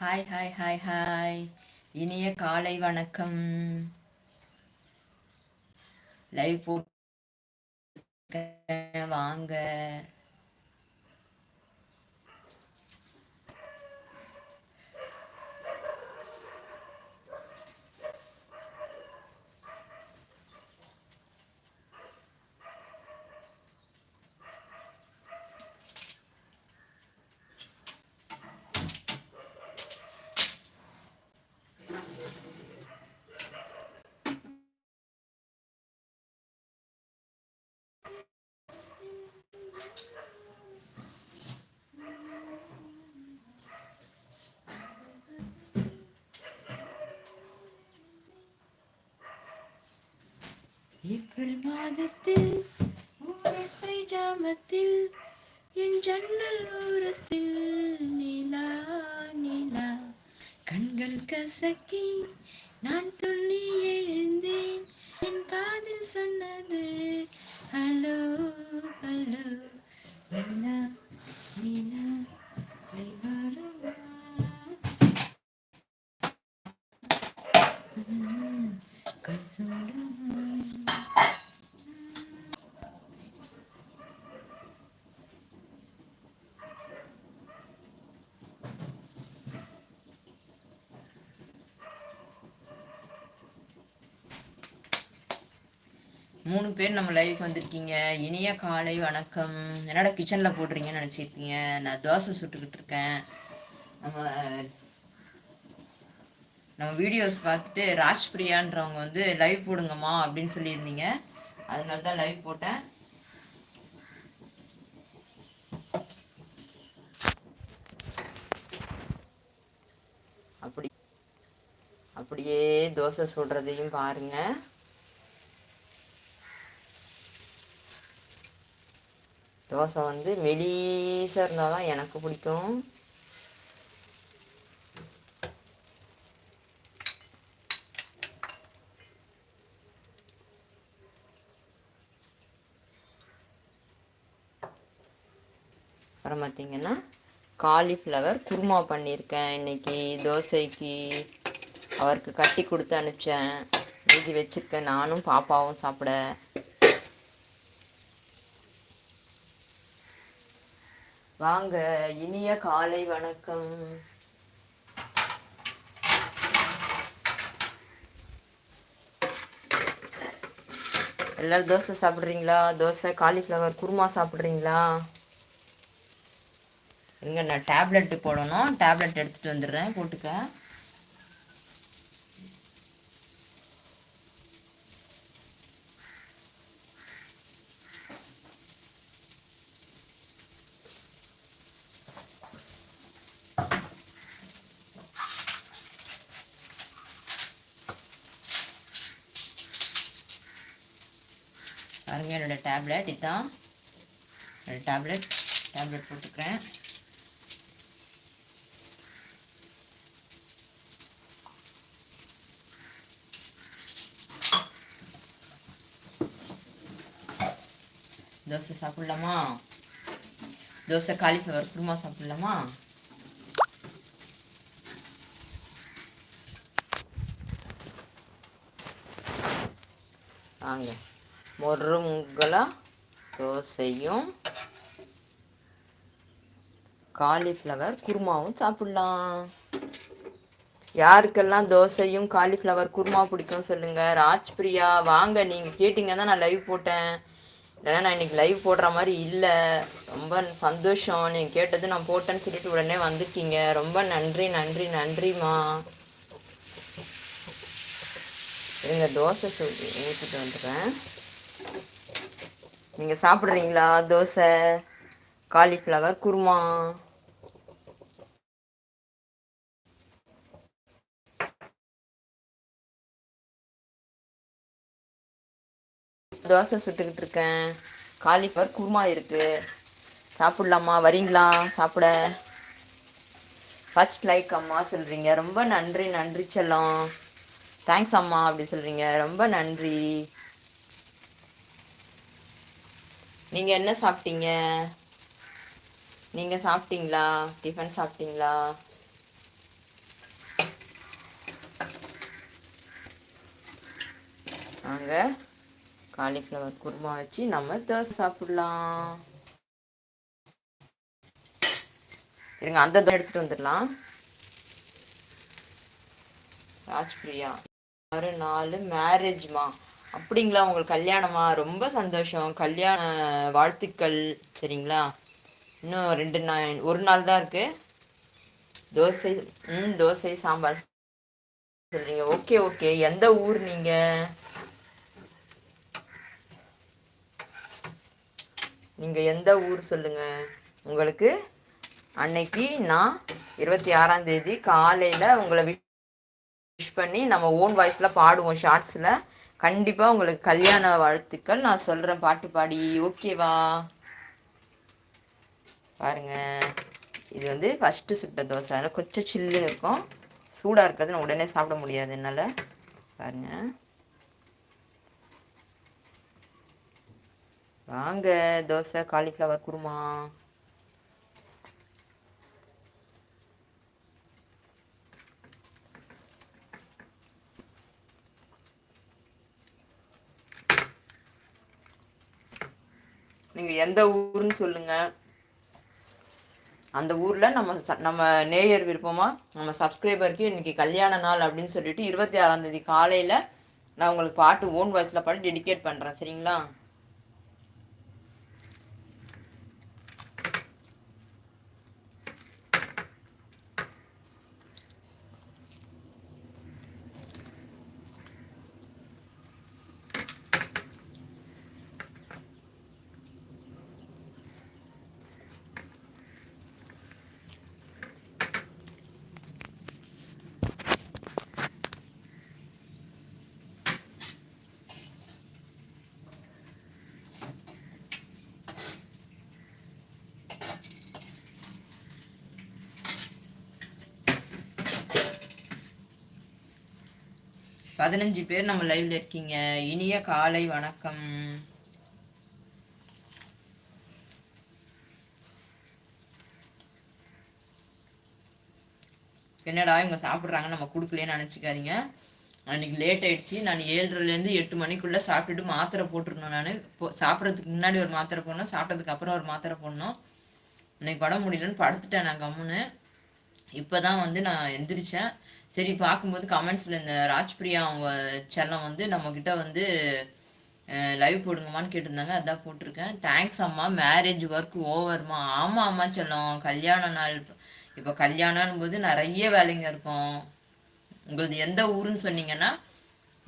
Hi hi hi hi இனிய காலை வணக்கம். லைவ் போட்டு வாங்க ஏப்ரல் மாதத்தில் ஊரத்தை ஜாமத்தில் என் ஜன்னல் ஓரத்தில் நிலா நிலா. கண்கள் கசக்கி நான் துள்ளி எழுந்தேன் என் காதில் சொன்னது ஹலோ ஹலோ நிலா நிலா வருவா கை சொல்லுமா மூணு பேர் நம்ம லைவ் வந்திருக்கீங்க. இனிய காலை வணக்கம். என்னடா கிச்சனில் போடுறீங்கன்னு நினச்சிருக்கீங்க. நான் தோசை சுட்டுக்கிட்டு இருக்கேன். நம்ம நம்ம வீடியோஸ் பார்த்துட்டு ராஜ்பிரியான்றவங்க வந்து லைவ் போடுங்கம்மா அப்படின்னு சொல்லியிருந்தீங்க. அதனால தான் லைவ் போட்டேன். அப்படி அப்படியே தோசை சுடுறதையும் பாருங்கள் தோசை வந்து மெலீஸாக இருந்தால் தான் எனக்கு பிடிக்கும். அப்புறம் பார்த்தீங்கன்னா காலிஃப்ளவர் குருமா பண்ணியிருக்கேன் இன்றைக்கி தோசைக்கு. அவருக்கு கட்டி கொடுத்து அனுப்பிச்சேன். மீதி வச்சுருக்கேன். நானும் பாப்பாவும் சாப்பிட. வாங்க இனிய காலை வணக்கம். எல்லோரும் தோசை சாப்பிட்றீங்களா? தோசை காலிஃப்ளவர் குருமா சாப்பிட்றீங்களா? இங்கே நான் டேப்லெட்டு போடணும். டேப்லெட் எடுத்துகிட்டு வந்துடுறேன் போட்டுக்க. டேப்லெட் இதுதான். ரெண்டு டேப்லெட் டேப்லெட் போட்டுக்கிறேன். தோசை சாப்பிட்லாமா? தோசை காலிஃப்ளவர் குருமா சாப்பிட்லாமா? வாங்க. முருங்கல தோசையும் காலிஃப்ளவர் குருமாவும் சாப்பிட்லாம். யாருக்கெல்லாம் தோசையும் காலிஃப்ளவர் குருமா பிடிக்கும் சொல்லுங்கள் ராஜ் பிரியா வாங்க நீங்கள் கேட்டிங்க தான் நான் லைவ் போட்டேன். இல்லைன்னா நான் இன்றைக்கி லைவ் போடுற மாதிரி இல்லை. ரொம்ப சந்தோஷம். நீங்கள் கேட்டது நான் போட்டேன்னு சொல்லிட்டு உடனே வந்துட்டீங்க. ரொம்ப நன்றி நன்றி நன்றிம்மா. இருங்க தோசை சொல்லி ஊற்றிட்டு வந்துடுறேன். நீங்கள் சாப்பிட்றீங்களா? தோசை காலிஃப்ளவர் குருமா? தோசை சுட்டுக்கிட்டு இருக்கேன். காலிஃப்ளவர் குருமா இருக்குது சாப்பிட்லாமா? வரீங்களா? சாப்பிட. ஃபஸ்ட் லைக் அம்மா சொல்கிறீங்க ரொம்ப நன்றி நன்றி செல்லம். தேங்க்ஸ் அம்மா அப்படி சொல்கிறீங்க ரொம்ப நன்றி. நீங்கள் என்ன சாப்பிட்டீங்க? நீங்கள் சாப்பிட்டீங்களா? டிஃபன் சாப்பிட்டீங்களா? நாங்கள் காலிஃப்ளவர் குருமா வச்சு நம்ம தோசை சாப்பிடலாம். இருங்க அந்த தோசை எடுத்துகிட்டு வந்துடலாம். ராஜ்பிரியா. ஆறு நாலு மேரேஜ்மா அப்படிங்களா? உங்களுக்கு கல்யாணமா? ரொம்ப சந்தோஷம். கல்யாண வாழ்த்துக்கள் சரிங்களா? இன்னும் ரெண்டு நாள் ஒரு நாள் தான் இருக்கு. தோசை ம் தோசை சாம்பார் சொல்றீங்க. Okay okay. எந்த ஊர் நீங்க? நீங்க எந்த ஊர் சொல்லுங்க? உங்களுக்கு அன்னைக்கு நான் இருபத்தி ஆறாம் தேதி காலையில உங்களை விஷ் பண்ணி நம்ம ஓன் வாய்ஸில் பாடுவோம் ஷார்ட்ஸில் கண்டிப்பாக உங்களுக்கு கல்யாண வாழ்த்துக்கள். நான் சொல்கிறேன் பாட்டு பாடி. ஓகேவா பாருங்க. இது வந்து ஃபஸ்ட்டு சுட்ட தோசை. அதனால் கொஞ்சம் சில்லுன்னு இருக்கும். சூடாக இருக்கிறது நான் உடனே சாப்பிட முடியாது என்னால். பாருங்க. வாங்க தோசை காலிஃப்ளவர் குருமா. நீங்கள் எந்த ஊருன்னு சொல்லுங்கள் அந்த ஊரில் நம்ம ச- நம்ம நேயர் விருப்பமாக நம்ம சப்ஸ்கிரைபருக்கு இன்னைக்கு கல்யாண நாள் அப்படின்னு சொல்லிட்டு இருபத்தி ஆறாம் தேதி காலையில் நான் உங்களுக்கு பாட்டு ஓன் வாய்ஸில் பாட்டு டெடிகேட் பண்ணுறேன் சரிங்களா? பதினஞ்சு பேர் நம்ம லைவ்ல இருக்கீங்க. இனிய காலை வணக்கம். என்னடா இவங்க சாப்பிட்றாங்க நம்ம கொடுக்கலன்னு நினச்சிக்காதீங்க. அன்னைக்கு லேட் ஆயிடுச்சு. நான் ஏழரைலேருந்து எட்டு மணிக்குள்ளே சாப்பிட்டுட்டு மாத்திரை போட்டிருந்தோம் நான். சாப்பிட்றதுக்கு முன்னாடி ஒரு மாத்திரை போடணும் சாப்பிட்டதுக்கு அப்புறம் ஒரு மாத்திரை போடணும். இன்னைக்கு உடம்பு முடியலன்னு படுத்துட்டேன் நான் கம்முன்னு. இப்போ தான் வந்து நான் எந்திரிச்சேன். சரி பார்க்கும்போது கமெண்ட்ஸில் இந்த ராஜ்பிரியா அவங்க செல்லம் வந்து நம்மக்கிட்ட வந்து லைவ் போடுங்கம்மான்னு கேட்டிருந்தாங்க. அதான் போட்டிருக்கேன். தேங்க்ஸ் அம்மா. மேரேஜ் ஒர்க் ஓவர்மா ஆமாம் அம்மா செல்லம். கல்யாண நாள். இப்போ கல்யாணம் போது நிறைய வேலைங்க இருக்கும். உங்களது எந்த ஊருன்னு சொன்னீங்கன்னா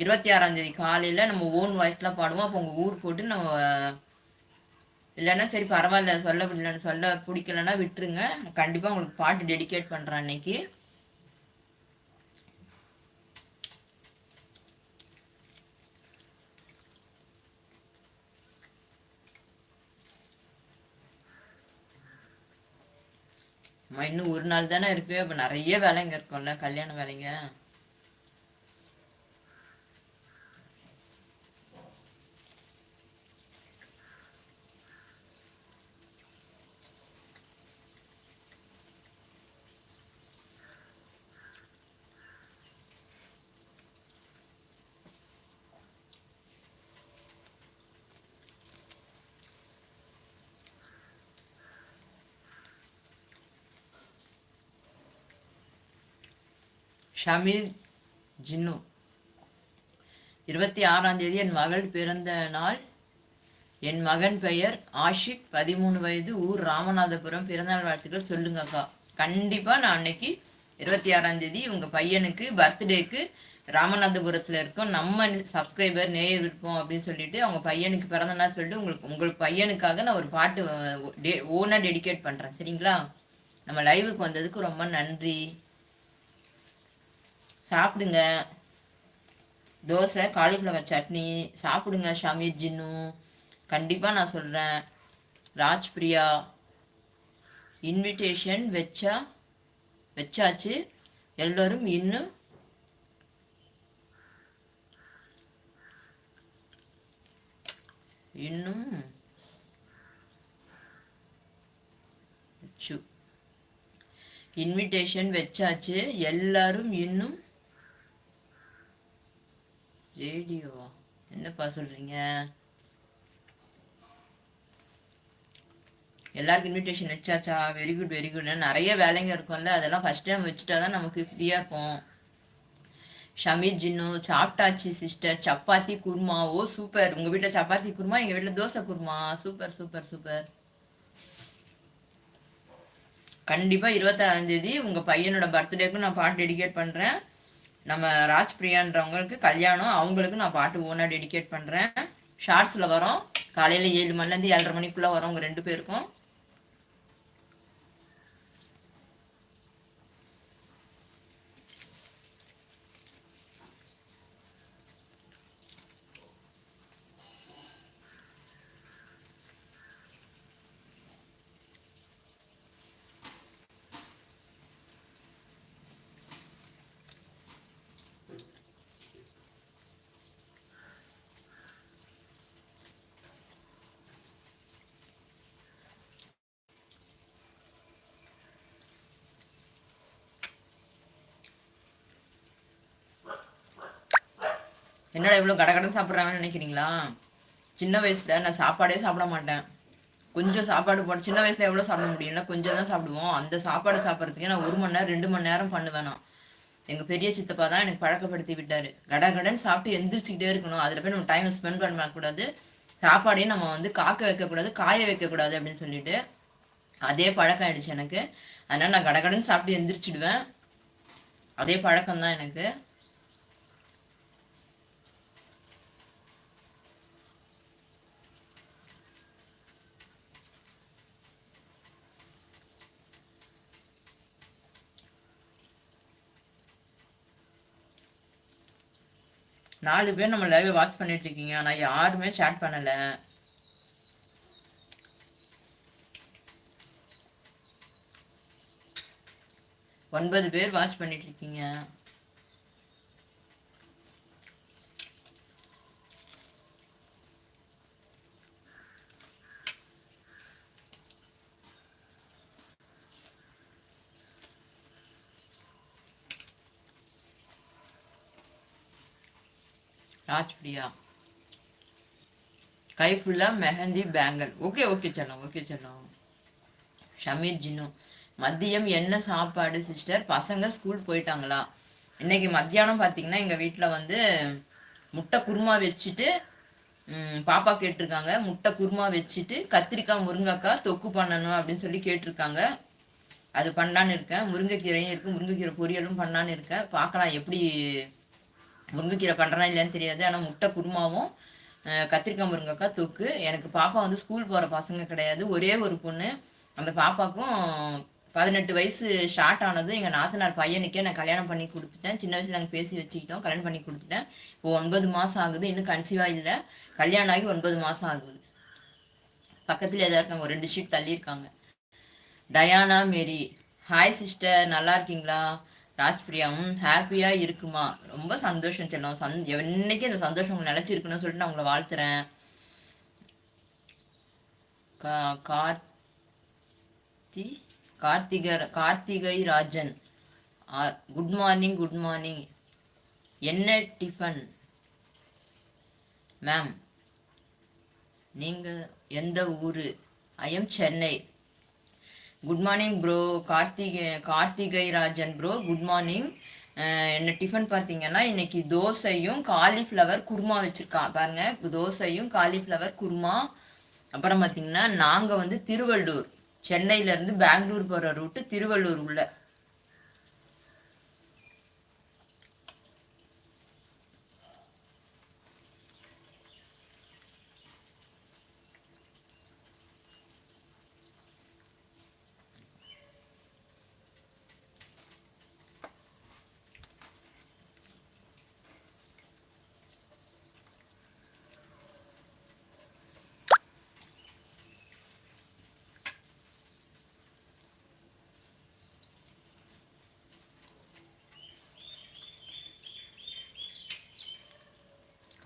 இருபத்தி ஆறாம் தேதி காலையில் நம்ம ஓன் வாய்ஸ்லாம் பாடுவோம். அப்போ உங்கள் ஊர் போட்டு நம்ம இல்லைன்னா சரி பரவாயில்ல. சொல்ல முடியலன்னு சொல்ல பிடிக்கலன்னா விட்டுருங்க. கண்டிப்பாக உங்களுக்கு பாட்டு டெடிகேட் பண்ணுறேன் அன்னைக்கு. இன்னும் ஒரு நாள் தானே இருக்குது அப்போ நிறைய வேலைங்க இருக்கும்ல கல்யாண வேலைங்க. ஷமீர் ஜின்னு. இருபத்தி ஆறாம் தேதி என் மகள் பிறந்த நாள். என் மகன் பெயர் ஆஷிக். பதிமூணு வயது ஊர் ராமநாதபுரம். பிறந்தநாள் வாழ்த்துக்கள் சொல்லுங்கக்கா கண்டிப்பாக நான் அன்னைக்கு இருபத்தி ஆறாம் தேதி உங்கள் பையனுக்கு பர்த்டேக்கு ராமநாதபுரத்தில் இருக்கோம். நம்ம சப்ஸ்கிரைபர் நேயர் விருப்பம் அப்படின்னு சொல்லிட்டு அவங்க பையனுக்கு பிறந்த நாள் சொல்லிட்டு உங்களுக்கு உங்களுக்கு பையனுக்காக நான் ஒரு பாட்டு ஓனாக டெடிகேட் பண்ணுறேன் சரிங்களா? நம்ம லைவுக்கு வந்ததுக்கு ரொம்ப நன்றி. சாப்பிடுங்க. தோசை காலிஃப்ளவர் சட்னி சாப்பிடுங்க ஷமீர் ஜின்னு. கண்டிப்பாக நான் சொல்கிறேன் ராஜ்பிரியா இன்விடேஷன் வச்சா வச்சாச்சு. எல்லோரும் இன்னும். இன்னும் இன்விடேஷன் வச்சாச்சு. எல்லாரும் இன்னும். ரேடியோவா என்னப்பா சொல்றீங்க? எல்லாருக்கும் இன்விடேஷன் வச்சாச்சா? வெரி குட் வெரி குட் நிறைய வேலைங்க இருக்கும்ல அதெல்லாம் ஃபர்ஸ்ட் டைம் வச்சுட்டா தான் நமக்கு ஃப்ரீயாக இருக்கும். ஷமீர் ஜின்னு சாப்பிட்டாச்சு சிஸ்டர் சப்பாத்தி குருமா. ஓ சூப்பர் உங்கள் வீட்டில் சப்பாத்தி குருமா? எங்கள் வீட்டில் dosa kurma. Super super super கண்டிப்பாக இருபத்தாறாம் தேதி உங்கள் பையனோட பர்த்டேக்கும் நான் பாட்டு டெடிகேட் பண்ணுறேன் நம்ம ராஜ் பிரியான்றவங்களுக்கு கல்யாணம் அவங்களுக்கு நான் பாட்டு ஓனாக டெடிகேட் பண்ணுறேன் ஷார்ட்ஸில் வரோம். காலையில் ஏழு மணிலேருந்து ஏழரை மணிக்குள்ளே வரோம் உங்கள் ரெண்டு பேருக்கும் என்னடா இவ்வளோ கடகடன் சாப்பிட்றாங்கன்னு நினைக்கிறீங்களா? சின்ன வயசில் நான் சாப்பாடே சாப்பிட மாட்டேன். கொஞ்சம் சாப்பாடு போட சின்ன வயசில் எவ்வளோ சாப்பிட முடியும்னா கொஞ்சம் தான் சாப்பிடுவோம். அந்த சாப்பாடு சாப்பிட்றதுக்கே நான் ஒரு மணி நேரம் ரெண்டு மணி நேரம் பண்ணுவேன் நான். எங்கள் பெரிய சித்தப்பா தான் எனக்கு பழக்கப்படுத்தி விட்டார். கடகடன் சாப்பிட்டு எந்திரிச்சிக்கிட்டே இருக்கணும். அதில் போய் நம்ம டைம் ஸ்பெண்ட் பண்ணக்கூடாது. சாப்பாடையும் நம்ம வந்து காக்க வைக்கக்கூடாது காய வைக்கக்கூடாது அப்படின்னு சொல்லிட்டு அதே பழக்கம் ஆயிடுச்சு எனக்கு. அதனால் நான் கடகடன் சாப்பிட்டு எந்திரிச்சிடுவேன். அதே பழக்கம் தான் எனக்கு. நாலு பேர் நம்ம லைவ் வாட்ச் பண்ணிட்டு இருக்கீங்க. ஆனால் யாருமே சேட் பண்ணலை. ஒன்பது பேர் வாட்ச் பண்ணிட்டு இருக்கீங்க. ராஜ் கை ஃபுல்லாக மெஹந்தி பேங்கல் ஓகே ஓகே செல்லம் ஓகே செல்லம் ஷமீர் ஜின்னு. மதியம் என்ன சாப்பாடு சிஸ்டர் பசங்க ஸ்கூல் போயிட்டாங்களா? இன்னைக்கு மத்தியானம் பார்த்தீங்கன்னா எங்கள் வீட்டில் வந்து முட்டை குருமா வச்சுட்டு பாப்பா கேட்டிருக்காங்க. முட்டை குருமா வச்சுட்டு கத்திரிக்காய் முருங்கைக்காய் தொக்கு பண்ணணும் அப்படின்னு சொல்லி கேட்டிருக்காங்க. அது பண்ணலான்னு இருக்கேன். முருங்கைக்கீரையும் இருக்குது முருங்கைக்கீரை பொரியலும் பண்ணலான்னு இருக்கேன். பார்க்கலாம் எப்படி முருங்கைக்கீரை பண்ணுறனா இல்லைன்னு தெரியாது. ஆனால் முட்டை குருமாவும் கத்திரிக்காய் முருங்கைக்காய் தொக்கு. எனக்கு பாப்பா வந்து ஸ்கூல் போகிற பசங்க கிடையாது. ஒரே ஒரு பொண்ணு. அந்த பாப்பாக்கும் பதினெட்டு வயசு ஸ்டார்ட் ஆனது எங்கள் நாத்தனார் பையனுக்கே நான் கல்யாணம் பண்ணி கொடுத்துட்டேன். சின்ன வயசுல நாங்கள் பேசி வச்சுக்கிட்டோம். கல்யாணம் பண்ணி கொடுத்துட்டேன். இப்போ ஒன்பது மாதம் ஆகுது. இன்னும் கன்சீவாக இல்லை. கல்யாணம் ஆகி ஒன்பது மாதம் ஆகுது. பக்கத்தில் ஏதாவது இருக்காங்க ஒரு ரெண்டு sheet தள்ளியிருக்காங்க. Diana Mary. Hi sister நல்லா இருக்கீங்களா? ராஜ்பிரியாவும் ஹாப்பியாக இருக்குமா? ரொம்ப சந்தோஷம் செல்லும். சந் என்னைக்கு இந்த சந்தோஷம் உங்களுக்கு நிலச்சிருக்குன்னு சொல்லிட்டு நான் உங்களை வாழ்த்துறேன். கா Karthi Karthikar Karthigai Rajan. Good morning good morning என்ன டிஃபன்? மேம் நீங்கள் எந்த ஊர்? I am Chennai good morning bro Karthigai Karthigai Rajan bro good morning என்ன டிஃபன் பார்த்தீங்கன்னா இன்னைக்கு தோசையும் காலிஃப்ளவர் குருமா வச்சுருக்கான். பாருங்க. தோசையும் காலிஃப்ளவர் குருமா. அப்புறம் பார்த்தீங்கன்னா நாங்கள் வந்து திருவள்ளூர். சென்னையிலேருந்து பெங்களூர் போகிற ரூட்டு திருவள்ளூர் உள்ள.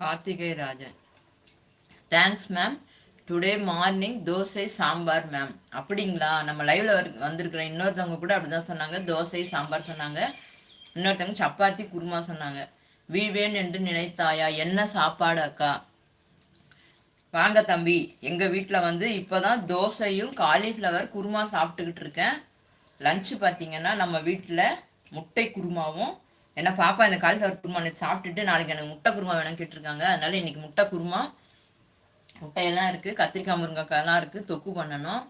Karthigai Rajan. Thanks ma'am today morning dosa sambar ma'am அப்படிங்களா? நம்ம லைவ்ல வந்திருக்கிற இன்னொருத்தவங்க கூட அப்படிதான் சொன்னாங்க. தோசை சாம்பார் சொன்னாங்க. இன்னொருத்தவங்க சப்பாத்தி குருமா சொன்னாங்க. வீழ்வேன் என்று நினைத்தாயா? என்ன சாப்பாடு அக்கா? வாங்க தம்பி. எங்க வீட்டில் வந்து இப்போதான் தோசையும் காலிஃப்ளவர் குருமா சாப்பிட்டுக்கிட்டு இருக்கேன். லஞ்சு பார்த்தீங்கன்னா நம்ம வீட்டில் முட்டை குருமாவும் என்ன பாப்பா இந்த காலிஃப்ளவர் குருமா நேத்து சாப்பிட்டுட்டு நாளைக்கு எனக்கு முட்டை குருமா வேணும் கேட்டிருக்காங்க. அதனால இன்னைக்கு முட்டை குருமா முட்டையெல்லாம் இருக்கு கத்திரிக்காய் முருங்கைக்காயெல்லாம் இருக்கு தொக்கு பண்ணணும்.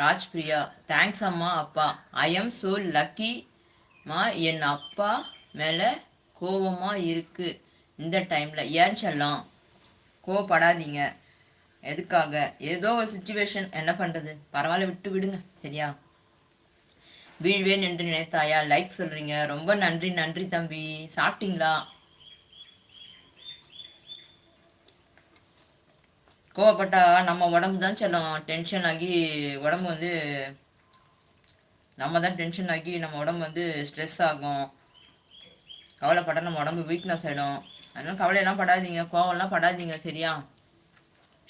ராஜ்பிரியா தேங்க்ஸ் அம்மா அப்பா. ஐ எம் சோ லக்கி மா என் அப்பா மேலே கோவமா இருக்கு. இந்த டைம்ல ஏன் சொல்லலாம் கோவப்படாதீங்க. எதுக்காக? ஏதோ ஒரு சுச்சுவேஷன் என்ன பண்றது? பரவாயில்ல விட்டு விடுங்க. சரியா? வீழ்வேன் என்று நினைத்தாயா? லைக் சொல்றீங்க. ரொம்ப நன்றி நன்றி தம்பி. சாப்பிட்டீங்களா? கோவப்பட்டா நம்ம உடம்பு தான் செல்லும். டென்ஷன் ஆகி உடம்பு வந்து நம்ம தான் டென்ஷன் ஆகி நம்ம உடம்பு வந்து ஸ்ட்ரெஸ் ஆகும். கவலைப்பட்டா நம்ம உடம்பு வீக்னஸ் ஆகிடும் அதனால கவலையெல்லாம் படாதீங்க. கோவம்லாம் படாதீங்க. சரியா?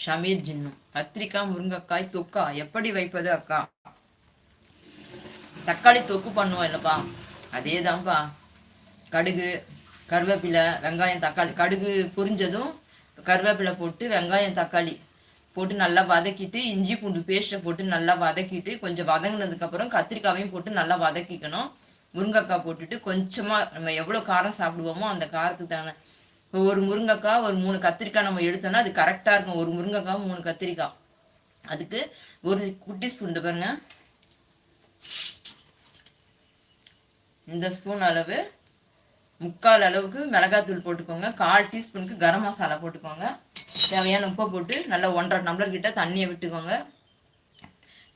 ஷமீர் ஜின்னு. கத்திரிக்காய் முருங்கைக்காய் தொக்கா. எப்படி வைப்பது அக்கா? தக்காளி தொக்கு பண்ணுவோம் இல்லைப்பா அதே தான்ப்பா கடுகு கருவேப்பிலை வெங்காயம் தக்காளி. கடுகு பொரிஞ்சதும் கருவேப்பிலை போட்டு வெங்காயம் தக்காளி போட்டு நல்லா வதக்கிட்டு இஞ்சி பூண்டு பேஸ்ட்டை போட்டு நல்லா வதக்கிட்டு கொஞ்சம் வதங்கினதுக்கப்புறம் கத்திரிக்காவையும் போட்டு நல்லா வதக்கிக்கணும். முருங்கைக்காய் போட்டுட்டு கொஞ்சமாக நம்ம எவ்வளோ காரம் சாப்பிடுவோமோ அந்த காரத்துக்கு தகுந்த இப்போ ஒரு முருங்கைக்காய் ஒரு மூணு கத்திரிக்காய் நம்ம எடுத்தோம்னா அது கரெக்டாக இருக்கும். ஒரு முருங்கைக்காய் மூணு கத்திரிக்காய். அதுக்கு ஒரு குட்டி ஸ்பூன் பாருங்கள் இந்த ஸ்பூன் அளவு முக்கால் அளவுக்கு மிளகாத்தூள் போட்டுக்கோங்க. கால் டீஸ்பூனுக்கு கரம் மசாலா போட்டுக்கோங்க. தேவையான உப்பை போட்டு நல்லா ஒன்றரை டம்ளர் கிட்ட தண்ணியை விட்டுக்கோங்க.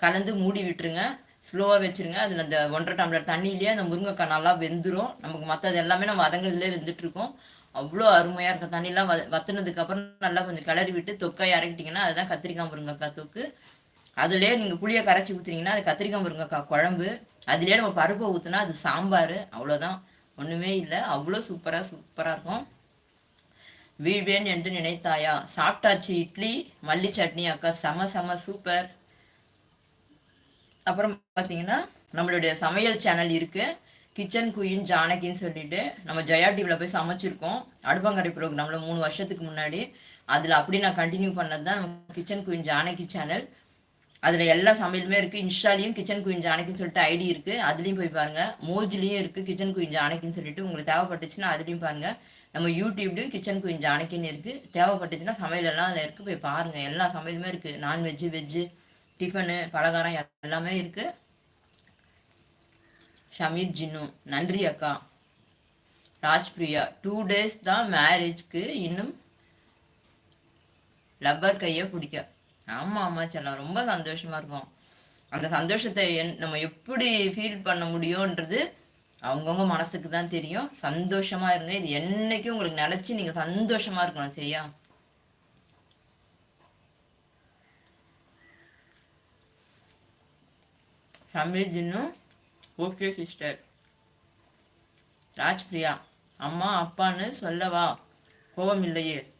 கலந்து மூடி விட்டுருங்க. ஸ்லோவாக வச்சுருங்க. அதில் அந்த ஒன்றரை டம்ளர் தண்ணியிலேயே அந்த முருங்கைக்காய் நல்லா வெந்துடும் நமக்கு மற்றது எல்லாமே நம்ம வதங்குறதுலேயே வெந்துட்டுருக்கோம். அவ்வளோ அருமையாக இருக்கும். தண்ணியெலாம் வ வத்துனதுக்கப்புறம் நல்லா கொஞ்சம் கிளறி விட்டு தொக்கை இறக்கிட்டிங்கன்னா அதுதான் கத்திரிக்காய் முருங்கைக்காய் தொக்கு. அதுலேயே நீங்கள் புளியை கரைச்சி ஊற்றுனீங்கன்னா அது கத்திரிக்காய் முருங்கைக்காய் குழம்பு. அதுலேயே நம்ம பருப்பை ஊற்றுனா அது சாம்பார் அவ்வளோதான் ஒன்றுமே இல்லை. அவ்வளோ சூப்பராக சூப்பராக இருக்கும். வீழ்வேன் என்று நினைத்தாயா? சாப்பிட்டாச்சு இட்லி மல்லி சட்னி அக்கா. செம செம சூப்பர் அப்புறம் பார்த்தீங்கன்னா நம்மளுடைய சமையல் சேனல் இருக்குது கிச்சன் குயின் ஜானகின்னு சொல்லிட்டு நம்ம ஜெயா டிவியில் போய் சமைச்சிருக்கோம். அடுப்பங்கரை ப்ரோக்ராமில் மூணு வருஷத்துக்கு முன்னாடி. அதில் அப்படி நான் கண்டினியூ பண்ணது தான் நம்ம கிச்சன் குயின் ஜானகி சேனல் அதில் எல்லா சமையலுமே இருக்குது இன்ஸ்டாலையும் கிச்சன் குயின் ஜானகின்னு சொல்லிட்டு ஐடி இருக்குது அதுலேயும் போய் பாருங்கள் மோஜ்லேயும் இருக்குது கிச்சன் குயின் ஜானகின்னு சொல்லிட்டு உங்களுக்கு தேவைப்பட்டுச்சுன்னா அதுலேயும் பாருங்கள் நம்ம யூடியூப்லேயும் கிச்சன் குயின் ஜானகின்னு இருக்குது தேவைப்பட்டுச்சுன்னா சமையல் எல்லாம் அதில் இருக்குது போய் பாருங்கள் எல்லா சமையலுமே இருக்குது நான்வெஜ்ஜு வெஜ்ஜு டிஃபனு பலகாரம் எல்லாமே இருக்குது ஷமீர் ஜின்னு. நன்றி அக்கா. ராஜ்பிரியா டூ டேஸ் தான் மேரேஜ்க்கு இன்னும் லப்பர் கையை பிடிக்க. ஆமாம் ஆமாம் செல்லம் ரொம்ப சந்தோஷமா இருக்கும். அந்த சந்தோஷத்தை என் நம்ம எப்படி ஃபீல் பண்ண முடியும்ன்றது அவங்கவுங்க மனசுக்கு தான் தெரியும். சந்தோஷமா இருங்க. இது என்னைக்கும் உங்களுக்கு நினைச்சு நீங்க சந்தோஷமா இருக்கணும் சரியா? ஷமீர் ஜின்னு? ஓகே சிஸ்டர் ராஜ்பிரியா அம்மா அப்பான்னு சொல்லவா? கோபம் இல்லையே.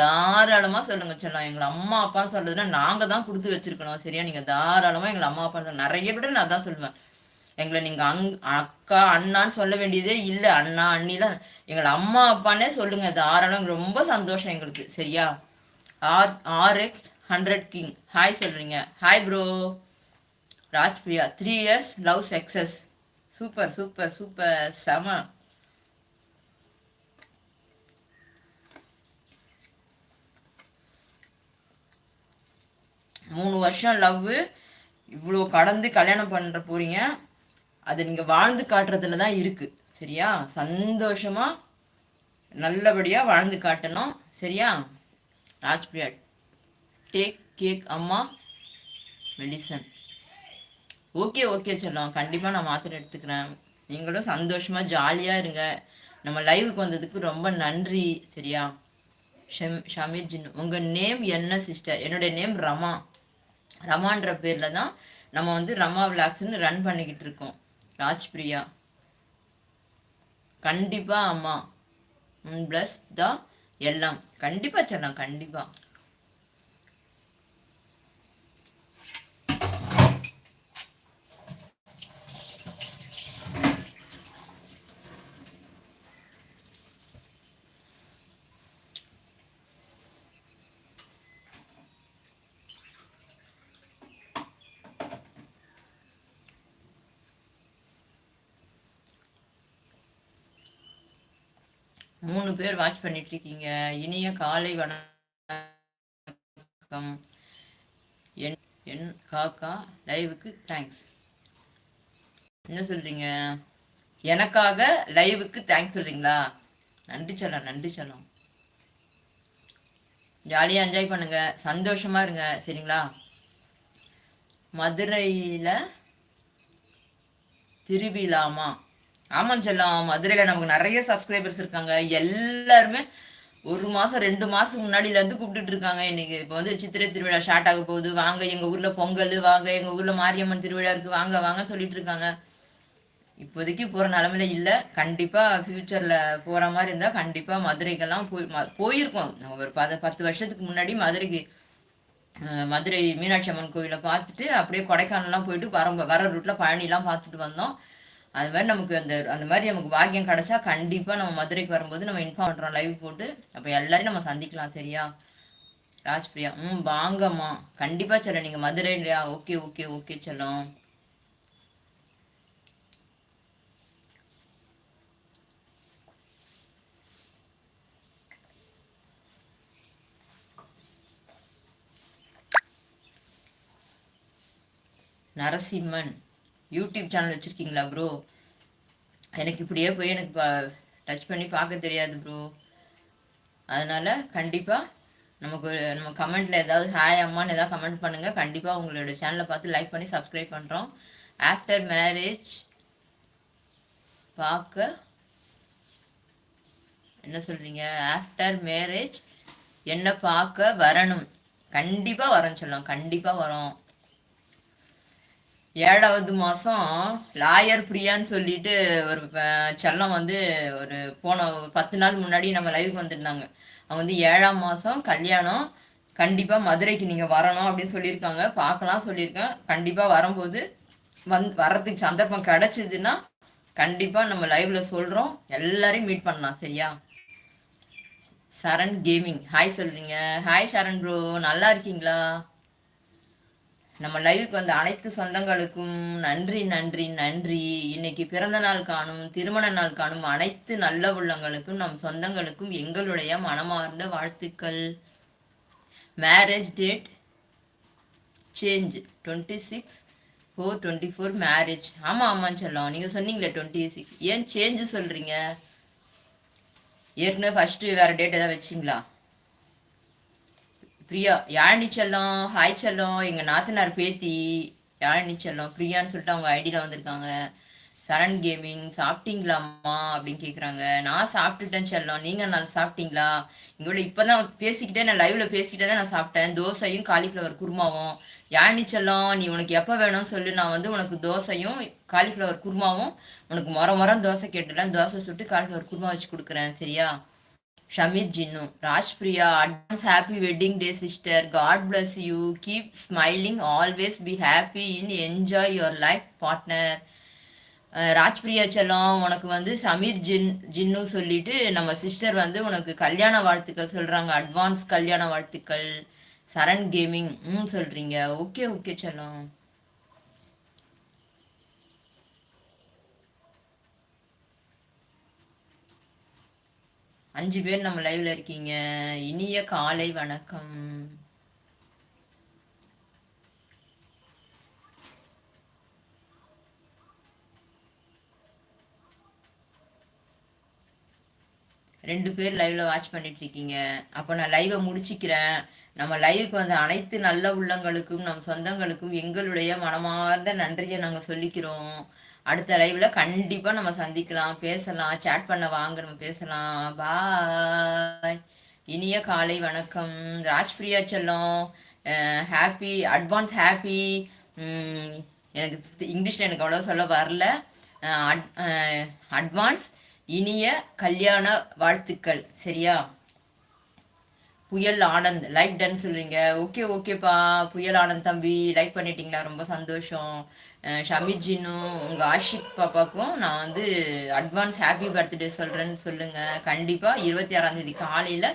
தாராளமாக சொல்லுங்க செல்லம் எங்களை அம்மா அப்பான்னு சொல்றதுன்னா நாங்கள் தான் கொடுத்து வச்சிருக்கணும். சரியா? நீங்கள் தாராளமாக எங்களை அம்மா அப்பா நிறைய பேர் நான் தான் சொல்லுவேன். எங்களை நீங்கள் அங் அக்கா அண்ணான்னு சொல்ல வேண்டியதே இல்லை. அண்ணா அண்ணிலாம் எங்களை அம்மா அப்பானே சொல்லுங்க. தாராளம். ரொம்ப சந்தோஷம் எங்களுக்கு. சரியா? R RX hundred king. Hi சொல்கிறீங்க hi bro Rajpriya three years love success super super super. செம. மூணு வருஷம் லவ்வு இவ்வளோ கடந்து கல்யாணம் பண்ணுற போகிறீங்க அதை நீங்கள் வாழ்ந்து காட்டுறதுல தான் இருக்குது சரியா? சந்தோஷமாக நல்லபடியாக வாழ்ந்து காட்டணும். சரியா? ராஜ்பிரியா டேக் கேக் அம்மா மெடிசன் ஓகே ஓகே செல்லம். கண்டிப்பாக நான் மாத்திரை எடுத்துக்கிறேன். நீங்களும் சந்தோஷமாக ஜாலியாக இருங்க. நம்ம லைவுக்கு வந்ததுக்கு ரொம்ப நன்றி. சரியா? ஷம் ஷமீர் ஜின் உங்கள் நேம் என்ன சிஸ்டர் என்னுடைய நேம் ரமா. ரமான்ற பேரில் தான் நம்ம வந்து ரமா விளாக்ஸ்னு ரன் பண்ணிக்கிட்டு இருக்கோம். ராஜ்பிரியா. கண்டிப்பாக அம்மா. ப்ளஸ் தான் எல்லாம். கண்டிப்பாக செல்லம் கண்டிப்பாக மூணு பேர் வாட்ச் பண்ணிட்டு இருக்கீங்க இனிய காலை வணக்கம். என் என் காக்கா லைவுக்கு தேங்க்ஸ் என்ன சொல்றீங்க? எனக்காக லைவுக்கு தேங்க்ஸ் சொல்றீங்களா? நன்றி செல்லம் நன்றி செல்லம். ஜாலியாக என்ஜாய் பண்ணுங்க. சந்தோஷமா இருங்க. சரிங்களா? மதுரையில் திருவிழாமா? ஆமாம் செல்லம் மதுரையில் நமக்கு நிறைய சப்ஸ்கிரைபர்ஸ் இருக்காங்க. எல்லாருமே ஒரு மாதம் ரெண்டு மாதத்துக்கு முன்னாடியிலேருந்து கூப்பிட்டுட்டு இருக்காங்க. இன்னைக்கு இப்போ வந்து சித்திரை திருவிழா ஸ்டார்ட் ஆக போகுது. வாங்க எங்கள் ஊரில் பொங்கல் வாங்க எங்கள் ஊரில் மாரியம்மன் திருவிழா இருக்குது வாங்க வாங்க சொல்லிட்டு இருக்காங்க. இப்போதைக்கு போகிற நிலமையில இல்லை. கண்டிப்பாக ஃப்யூச்சரில் போகிற மாதிரி இருந்தால் கண்டிப்பாக மதுரைக்கெல்லாம் போய் போயிருக்கோம். நம்ம ஒரு பத பத்து வருஷத்துக்கு முன்னாடி மதுரைக்கு மதுரை மீனாட்சி அம்மன் கோவிலை பார்த்துட்டு அப்படியே கொடைக்கானல்லாம் போயிட்டு வர வர ரூட்டில் பழனிலாம் பார்த்துட்டு வந்தோம். அது மாதிரி நமக்கு அந்த அந்த மாதிரி நமக்கு பாக்கியம் கிடச்சா கண்டிப்பாக நம்ம மதுரைக்கு வரும்போது நம்ம இன்ஃபார்ம் பண்ணுறோம் லைவ் போட்டு. அப்போ எல்லாரையும் நம்ம சந்திக்கலாம் சரியா? ராஜ்பிரியா ம் வாங்கம்மா. கண்டிப்பாக சொல்ல நீங்கள் மதுரை இல்லையா ஓகே ஓகே ஓகே சொல்லும். நரசிம்மன். யூடியூப் சேனல் வச்சுருக்கீங்களா ப்ரோ எனக்கு இப்படியே போய் எனக்கு டச் பண்ணி பார்க்க தெரியாது ப்ரோ அதனால் கண்டிப்பாக நமக்கு நம்ம கமெண்ட்டில் ஏதாவது ஹாய் அம்மான்னு ஏதாவது கமெண்ட் பண்ணுங்கள் கண்டிப்பாக உங்களோட சேனலை பார்த்து லைக் பண்ணி சப்ஸ்கிரைப் பண்ணுறோம் ஆஃப்டர் மேரேஜ் பார்க்க என்ன சொல்கிறீங்க ஆஃப்டர் மேரேஜ் என்ன பார்க்க வரணும். கண்டிப்பாக வரேன்னு சொல்லலாம் கண்டிப்பாக வரோம். ஏழாவது மாதம் லாயர் பிரியான்னு சொல்லிட்டு ஒரு செல்லம் வந்து ஒரு போன பத்து நாள் முன்னாடி நம்ம லைவுக்கு வந்துருந்தாங்க. அவங்க வந்து ஏழாம் மாதம் கல்யாணம். கண்டிப்பாக மதுரைக்கு நீங்கள் வரணும் அப்படின்னு சொல்லியிருக்காங்க. பார்க்கலாம் சொல்லியிருக்கேன். கண்டிப்பாக வரும்போது வந் வர்றதுக்கு சந்தர்ப்பம் கிடச்சிதுன்னா கண்டிப்பாக நம்ம லைவ்ல சொல்கிறோம் எல்லாரையும் மீட் பண்ணலாம் சரியா? சரண் கேமிங் ஹாய் சொல்றீங்க. ஹாய் சரண் ப்ரோ நல்லா இருக்கீங்களா? நம்ம லைவுக்கு வந்த அனைத்து சொந்தங்களுக்கும் நன்றி நன்றி நன்றி. இன்னைக்கு பிறந்த நாள் காணும் திருமண நாள் காணும் அனைத்து நல்ல உள்ளங்களுக்கும் நம் சொந்தங்களுக்கும் எங்களுடைய மனமார்ந்த வாழ்த்துக்கள். Marriage date change twenty six four twenty four marriage ஆமாம் ஆமான்னு சொல்லலாம் நீங்கள் சொன்னீங்களே டுவெண்ட்டி சிக்ஸ் ஏன் சேஞ்சு சொல்கிறீங்க ஏற்கனவே ஃபஸ்ட்டு வேறு டேட் எதாவது வச்சிங்களா? பிரியா யாழினி செல்லம் ஹாய் செல்லம் எங்கள் நாத்தனார் பேத்தி யாழினி செல்லம் பிரியான்னு சொல்லிட்டு அவங்க ஐடியில் வந்திருக்காங்க. சரண் கேமிங் சாப்பிட்டீங்களாம்மா? அப்படின்னு கேட்குறாங்க நான் சாப்பிட்டுட்டேன் செல்லம். நீங்கள் நல்லா சாப்பிட்டீங்களா? எங்களோட இப்போ தான் பேசிக்கிட்டே நான் லைவ்ல பேசிக்கிட்டே தான் நான் சாப்பிட்டேன். தோசையும் காலிஃப்ளவர் குருமாவும். யாழினி செல்லம் நீ உனக்கு எப்போ வேணும்னு சொல்லி. நான் வந்து உனக்கு தோசையும் காலிஃப்ளவர் குருமாவும் உனக்கு முற மரம் தோசை கேட்டுட்டேன். தோசை சுட்டு காலிஃப்ளவர் குருமா வச்சு கொடுக்குறேன். சரியா? Shameer Jinnu Rajpriya advance happy wedding day sister god bless you keep smiling always be happy in enjoy your life partner Rajpriya செல்லம் உனக்கு வந்து சமீர் ஜின் ஜின்னு சொல்லிட்டு நம்ம சிஸ்டர் வந்து உனக்கு கல்யாண வாழ்த்துக்கள் சொல்கிறாங்க அட்வான்ஸ் கல்யாண வாழ்த்துக்கள். சரண் கேமிங் ம் சொல்கிறீங்க ஓகே ஓகே செல்லம் அஞ்சு பேர் நம்ம லைவ்ல இருக்கீங்க. இனிய காலை வணக்கம். ரெண்டு பேர் லைவ்ல வாட்ச் பண்ணிட்டு இருக்கீங்க. அப்போ நான் லைவை முடிச்சுக்கிறேன். நம்ம லைவுக்கு வந்த அனைத்து நல்ல உள்ளங்களுக்கும் நம் சொந்தங்களுக்கும் எங்களுடைய மனமார்ந்த நன்றியை நாங்கள் சொல்லிக்கிறோம். அடுத்த லைவ்ல கண்டிப்பா நம்ம சந்திக்கலாம். பேசலாம். சேட் பண்ண வாங்க நம்ம பேசலாம். பாய் இனிய காலை வணக்கம். ராஜ்பிரியா செல்லம். ஹாப்பி அட்வான்ஸ் ஹாப்பி எனக்கு இங்கிலீஷில் எனக்கு அவ்வளோ சொல்ல வரல. அட்வான்ஸ் இனிய கல்யாண வாழ்த்துக்கள். சரியா? புயல் ஆனந்த் லைக் டன் சொல்றீங்க. ஓகே ஓகேப்பா புயல் ஆனந்த் தம்பி லைக் பண்ணிட்டீங்களா? ரொம்ப சந்தோஷம். ஷமிஜினும் உங்க உங்கள் ஆஷிக் பாப்பாக்கும் நான் வந்து அட்வான்ஸ் ஹாப்பி பர்த்டே சொல்கிறேன்னு சொல்லுங்கள் கண்டிப்பாக இருபத்தி ஆறாந்தேதி காலையில்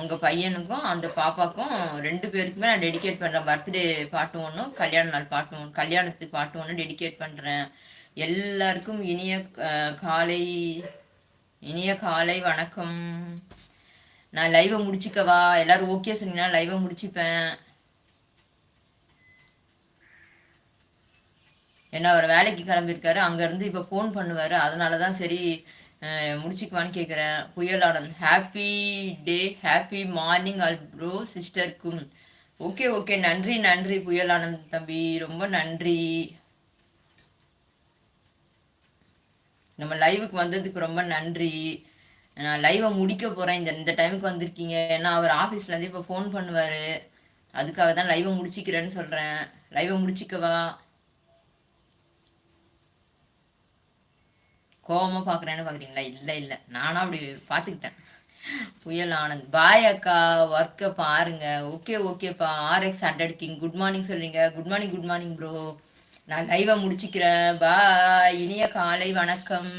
உங்கள் பையனுக்கும் அந்த பாப்பாக்கும் ரெண்டு பேருக்குமே நான் டெடிகேட் பண்ணுறேன் பர்த்டே பாட்டு ஒன்றும் கல்யாண நாள் பாட்டு ஒன்று கல்யாணத்துக்கு பாட்டு ஒன்று டெடிகேட் பண்ணுறேன் எல்லாருக்கும் இனிய காலை இனிய காலை வணக்கம். நான் லைவை முடிச்சுக்கவா? எல்லாரும் ஓகே சொன்னீங்கன்னா லைவை முடிச்சுப்பேன். ஏன்னா அவர் வேலைக்கு கிளம்பியிருக்காரு. அங்கேருந்து இப்போ ஃபோன் பண்ணுவார். அதனால தான் சரி முடிச்சுக்குவான்னு கேட்குறேன் Puyal Anand happy day happy morning all bro சிஸ்டருக்கும் okay okay நன்றி நன்றி புயல் ஆனந்த் தம்பி. ரொம்ப நன்றி. நம்ம லைவுக்கு வந்ததுக்கு ரொம்ப நன்றி. நான் லைவை முடிக்க போகிறேன் இந்த இந்த டைமுக்கு வந்திருக்கீங்க. ஏன்னா அவர் ஆஃபீஸ்லேருந்து இப்போ ஃபோன் பண்ணுவார். அதுக்காக தான் லைவை முடிச்சிக்கிறேன்னு சொல்கிறேன் லைவை முடிச்சிக்கவா கோவமாக பார்க்குறேன்னு பார்க்குறீங்களா இல்லை இல்லை. நானும் அப்படி பார்த்துக்கிட்டேன் புயல் ஆனந்த். பாய் அக்கா. ஒர்க்கை பாருங்க. ஓகே ஓகேப்பா RX hundred king good morning சொல்றீங்க. Good morning good morning bro நான் லைவை முடிச்சுக்கிறேன். பாய் இனிய காலை வணக்கம்.